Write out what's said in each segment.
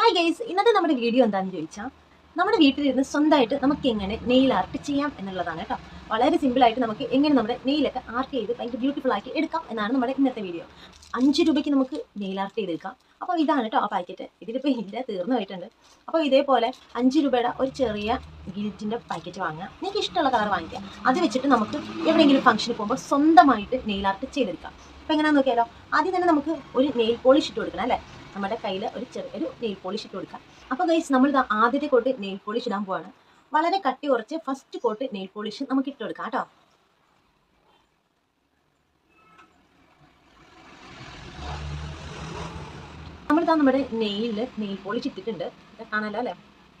Hi guys ഇന്നത്തെ നമ്മുടെ video എന്താണെന്ന് ചോദിച്ചാൽ നമ്മുടെ വീട്ടിലിരുന്ന് സ്വന്തമായിട്ട് നമുക്ക് എങ്ങനെ നെയിൽ ആർട്ട് ചെയ്യാം എന്നുള്ളതാണ് കേട്ടോ വളരെ സിമ്പിൾ ആയിട്ട് നമുക്ക് എങ്ങനെ നമ്മുടെ നെയിലൊക്കെ ആർട്ട് ചെയ്ത് ഭയങ്കര ബ്യൂട്ടിഫുൾ ആക്കി എടുക്കാം എന്നാണ് നമ്മുടെ ഇന്നത്തെ വീഡിയോ അഞ്ച് രൂപയ്ക്ക് നമുക്ക് നെയിൽ ആർട്ട് ചെയ്തെടുക്കാം. അപ്പോൾ ഇതാണ് കേട്ടോ ആ പാക്കറ്റ് ഇതിലിപ്പോൾ ഇല്ല തീർന്നു പോയിട്ടുണ്ട്. അപ്പോൾ ഇതേപോലെ അഞ്ച് രൂപയുടെ ഒരു ചെറിയ ഗിൽറ്റിന്റെ പാക്കറ്റ് വാങ്ങുക. നിങ്ങൾക്ക് ഇഷ്ടമുള്ള കളർ വാങ്ങിക്കാം അത് വെച്ചിട്ട് നമുക്ക് എവിടെയെങ്കിലും ഫംഗ്ഷന് പോകുമ്പോൾ സ്വന്തമായിട്ട് നെയിൽ ആർട്ട് ചെയ്തെടുക്കാം. അപ്പോൾ എങ്ങനെയാണെന്ന് നോക്കിയാലോ? ആദ്യം തന്നെ നമുക്ക് ഒരു നെയിൽ പോളിഷ് ഇട്ട് കൊടുക്കണം അല്ലേ? നമ്മുടെ കയ്യിൽ ഒരു ചെറിയൊരു നെയിൽ പോളിഷ് ഇട്ട് കൊടുക്കാം. അപ്പോൾ ഗൈസ് നമ്മൾ ഇത് ആദ്യത്തെ കോട്ട് നെയിൽ പോളിഷ് ഇടാൻ പോവാണ്. വളരെ കട്ടി കുറച്ച് ഫസ്റ്റ് കോട്ട് നെയിൽ പോളിഷ് നമുക്ക് ഇട്ട് കൊടുക്കാം കേട്ടോ. നമ്മളിതാ നമ്മുടെ നെയിലിൽ നെയിൽ പോളിഷ് ഇട്ടിട്ടുണ്ട്. കാണാലോ അല്ലേ?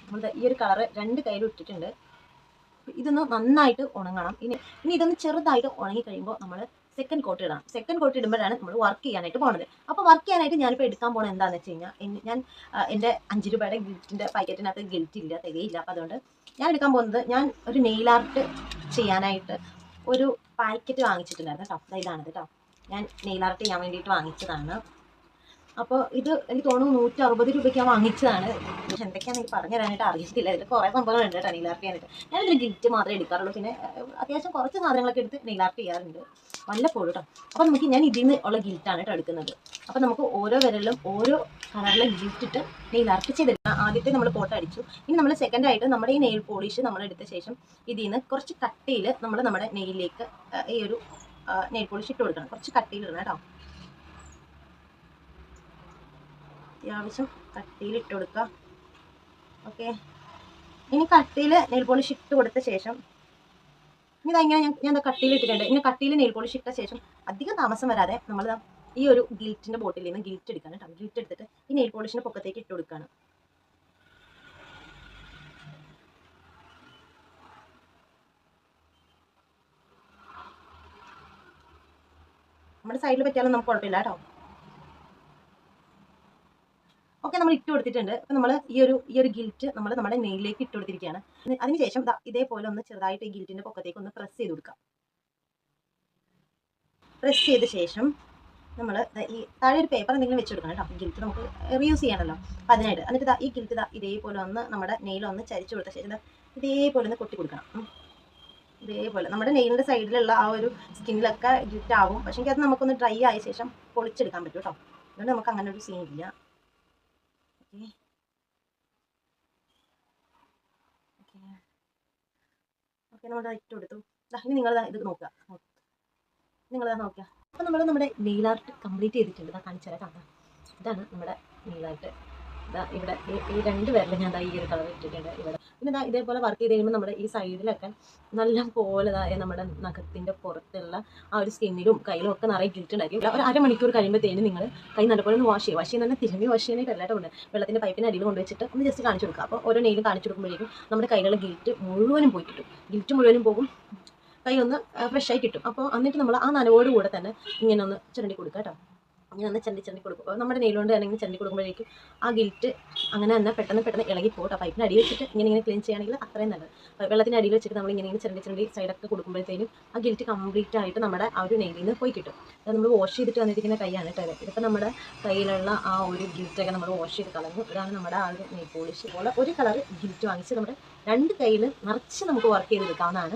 നമ്മളിതാ ഈ ഒരു കളറ് രണ്ട് കയ്യിലും ഇട്ടിട്ടുണ്ട്. ഇതൊന്ന് നന്നായിട്ട് ഉണങ്ങണം. ഇനി ഇനി ഇതൊന്ന് ചെറുതായിട്ട് ഉണങ്ങി കഴിയുമ്പോൾ നമ്മൾ സെക്കൻഡ് കോട്ട് ഇടണം സെക്കൻഡ് കോട്ട് ഇടുമ്പോഴാണ് നമ്മൾ വർക്ക് ചെയ്യാനായിട്ട് പോകുന്നത് അപ്പോൾ വർക്ക് ചെയ്യാനായിട്ട് ഞാനിപ്പോൾ എടുക്കാൻ പോണത് എന്താണെന്ന് വെച്ച് കഴിഞ്ഞാൽ ഞാൻ എന്റെ അഞ്ച് രൂപയുടെ ഗിഫ്റ്റിന്റെ പാക്കറ്റിനകത്ത് ഗിൽറ്റ് ഇല്ല തികയില്ല. അപ്പോൾ അതുകൊണ്ട് ഞാൻ എടുക്കാൻ പോകുന്നത് ഞാൻ ഒരു നെയിൽ ആർട്ട് ചെയ്യാനായിട്ട് ഒരു പാക്കറ്റ് വാങ്ങിച്ചിട്ടുണ്ടായിരുന്നു കേട്ടോ. ഇതാണ് കേട്ടോ. ഞാൻ നെയിൽ ആർട്ട് ചെയ്യാൻ വേണ്ടിയിട്ട് വാങ്ങിച്ചതാണ്. അപ്പോൾ ഇത് എനിക്ക് തോന്നുന്നു നൂറ്റി അറുപത് രൂപയ്ക്ക് വാങ്ങിച്ചതാണ്. പക്ഷെ എന്തൊക്കെയാണെന്ന് എനിക്ക് പറഞ്ഞു തരാനായിട്ട് അറിയത്തില്ല. ഇതിൽ കുറേ സംഭവങ്ങളുണ്ട് കേട്ടോ നെയിൽ ആർട്ട് ചെയ്യാനായിട്ട് ഞാനിതിൽ ഗിറ്റ് മാത്രമേ എടുക്കാറുള്ളൂ. പിന്നെ അത്യാവശ്യം കുറച്ച് സാധനങ്ങളൊക്കെ എടുത്ത് നെയിൽ ആർട്ട് ചെയ്യാറുണ്ട്. വല്ലപ്പോഴും കേട്ടോ. അപ്പോൾ നമുക്ക് ഞാൻ ഇതിൽ നിന്ന് ഉള്ള ഗിൽറ്റാണ് കേട്ടോ എടുക്കുന്നത്. അപ്പോൾ നമുക്ക് ഓരോ വിരലിലും ഓരോ കളറിലെ ഗിൽറ്റ് ഇട്ട് നെയിൽ ആർട്ട് ചെയ്തെടുക്കാം ആദ്യത്തെ നമ്മൾ ഫോട്ടോ അടിച്ചു. ഇനി നമ്മൾ സെക്കൻഡ് ആയിട്ട് നമ്മുടെ ഈ നെയിൽ പോളിഷ് നമ്മൾ എടുത്ത ശേഷം ഇതിൽ നിന്ന് കുറച്ച് കട്ടിയിൽ നമ്മൾ നമ്മുടെ നെയിലേക്ക് ഈ ഒരു നെയിൽ പോളിഷ് ഇട്ട് കൊടുക്കണം. കുറച്ച് കട്ടിയിൽ ഇടണം കേട്ടോ. അത്യാവശ്യം കട്ടിയിൽ ഇട്ട് കൊടുക്കുക ഓക്കെ ഇനി കട്ടിയിൽ നെയിൽ പോളിഷ് ഇട്ട് കൊടുത്ത ശേഷം ഇനി ഇതാ ഇങ്ങനെ ഞാൻ ഞാൻ കട്ടിയിൽ ഇട്ടിട്ടുണ്ട്. ഇനി കട്ടിയിൽ നെയിൽ പോളിഷ് ഇട്ട ശേഷം അധികം താമസം വരാതെ നമ്മൾ ഈ ഒരു ഗിൽറ്റിന്റെ ബോട്ടിൽ നിന്ന് ഗിൽറ്റ് എടുക്കാണ് കേട്ടോ. ഗിൽറ്റ് എടുത്തിട്ട് ഈ നെയിൽ പോളിഷിന്റെ പൊക്കത്തേക്ക് ഇട്ട് കൊടുക്കുകയാണ് നമ്മുടെ സൈഡിൽ പറ്റിയാലും നമുക്ക് കുഴപ്പമില്ല കേട്ടോ. ഓക്കെ നമ്മൾ ഇട്ട് കൊടുത്തിട്ടുണ്ട്. അപ്പൊ നമ്മൾ ഈ ഒരു ഈ ഒരു ഗിൽറ്റ് നമ്മൾ നമ്മുടെ നെയിലേക്ക് ഇട്ട് കൊടുത്തിരിക്കുകയാണ്. അതിനുശേഷം ഇതേപോലെ ഒന്ന് ചെറുതായിട്ട് ഈ ഗിൽറ്റിന്റെ പൊക്കത്തേക്ക് ഒന്ന് പ്രസ് ചെയ്ത് കൊടുക്കാം. പ്രസ് ചെയ്ത ശേഷം നമ്മൾ ഈ താഴെ ഒരു പേപ്പർ എന്തെങ്കിലും വെച്ച് കൊടുക്കണം കേട്ടോ. ഗിൽറ്റ് നമുക്ക് റീയൂസ് അപ്പം അതിനായിട്ട്. എന്നിട്ട് ഈ ഗിൽറ്റ് ഇതാ ഇതേപോലെ ഒന്ന് നമ്മുടെ നെയിൽ ഒന്ന് ചരിച്ചു കൊടുത്ത ശേഷം ഇതേപോലെ ഒന്ന് കൊട്ടി കൊടുക്കണം. ഇതേപോലെ. നമ്മുടെ നെയിലിന്റെ സൈഡിലുള്ള ആ ഒരു സ്കിന്നിലൊക്കെ ഗിൽറ്റ് ആവും. പക്ഷേ അത് നമുക്കൊന്ന് ഡ്രൈ ആയ ശേഷം പൊളിച്ചെടുക്കാൻ പറ്റും കേട്ടോ. അതുകൊണ്ട് നമുക്ക് അങ്ങനെ ഒരു സീൻ ഇല്ല. ഓക്കെ ഓക്കെ നമ്മൾ ഇട്ട് കൊടുത്തു. ഇനി നിങ്ങൾ ഇത് നോക്കുക. നിങ്ങൾ നോക്കുക. അപ്പോൾ നമ്മൾ നമ്മുടെ നെയിൽ ആർട്ട് കംപ്ലീറ്റ് ചെയ്തിട്ടുണ്ട്. കാണിച്ചു തരാം ഇതാണ് നമ്മുടെ നെയിൽ ആർട്ട് ഇവിടെ ഈ- രണ്ട് പേരിൽ ഞാൻ ഈ ഒരു കളർ ഇട്ടിട്ടുണ്ട് ഇവിടെ. പിന്നെ ഇതാ ഇതേപോലെ വർക്ക് ചെയ്ത് കഴിയുമ്പോൾ നമ്മുടെ ഈ സൈഡിലൊക്കെ നല്ല പോലെ ഇതായ നമ്മുടെ നഖത്തിന്റെ പുറത്തുള്ള ആ ഒരു സ്കിന്നിലും കയ്യിലും ഒക്കെ നിറയെ ഗിൽറ്റ് ഉണ്ടായിരിക്കും. ഒരു അരമണിക്കൂർ കഴിയുമ്പോഴത്തേനും നിങ്ങൾ കൈ നല്ലപോലെ ഒന്ന് വാഷ് ചെയ്യുക വാഷ് ചെയ്യുന്ന തിരുമ്മി വാഷ് ചെയ്യാനായിട്ട് അല്ലാണ്ട് കൊണ്ട് വെള്ളത്തിന്റെ പൈപ്പിന് അടിയിൽ കൊണ്ടുവച്ചിട്ട് ഒന്ന് ജസ്റ്റ് കാണിച്ചു കൊടുക്കുക. അപ്പോൾ ഓരോ നെയിലും കാണിച്ചു കൊടുക്കുമ്പോഴേക്കും നമ്മുടെ കയ്യിലുള്ള ഗിൽറ്റ് മുഴുവനും പോയി കിട്ടും. ഗിൽറ്റ് മുഴുവനും പോകും. കൈ ഒന്ന് ഫ്രഷ് ആയി കിട്ടും. അപ്പോൾ എന്നിട്ട് നമ്മൾ ആ നനവോട് കൂടെ തന്നെ ഇങ്ങനെ ഒന്ന് ചിരണ്ടി കൊടുക്കുക കേട്ടോ. ഇങ്ങനെ ഒന്ന് ചണ്ടി ചണ്ടി കൊടുക്കും. നമ്മുടെ നെയിലുകൊണ്ട് ഇങ്ങനെ ചണ്ടി കൊടുക്കുമ്പോഴേക്കും ആ ഗിൽറ്റ് അങ്ങനെ തന്നെ പെട്ടെന്ന് പെട്ടെന്ന് ഇളകി പോകട്ടോ പൈപ്പിന് അടി വെച്ചിട്ട് ഇങ്ങനെ ഇങ്ങനെ ക്ലീൻ ചെയ്യുകയാണെങ്കിൽ അത്രയും നല്ലത്. വെള്ളത്തിന്റെ അടിയിൽ വെച്ചിട്ട് നമ്മൾ ഇങ്ങനെ ഇങ്ങനെ ചണ്ടി ചണ്ടി സൈഡൊക്കെ കൊടുക്കുമ്പോഴത്തേനും ആ ഗിൽറ്റ് കംപ്ലീറ്റ് ആയിട്ട് നമ്മുടെ ആ ഒരു നെയിലിൽ നിന്ന് പോയി കിട്ടും. അത് നമ്മൾ വാഷ് ചെയ്തിട്ട് വന്നിരിക്കുന്ന കൈയാണ് കേട്ടോ ഇത്. ഇതിപ്പോൾ നമ്മുടെ കയ്യിലുള്ള ആ ഒരു ഗിൽറ്റൊക്കെ നമ്മൾ വാഷ് ചെയ്ത് കളഞ്ഞു. ഇതാണ് നമ്മുടെ ആ ഒരു നെയിൽ പോളിഷ് പോലെ ഒരു കളർ ഗിൽറ്റ് വാങ്ങിച്ച് നമ്മുടെ രണ്ട് കയ്യിൽ നിറച്ച് നമുക്ക് വർക്ക് ചെയ്തെടുക്കാവുന്നതാണ്.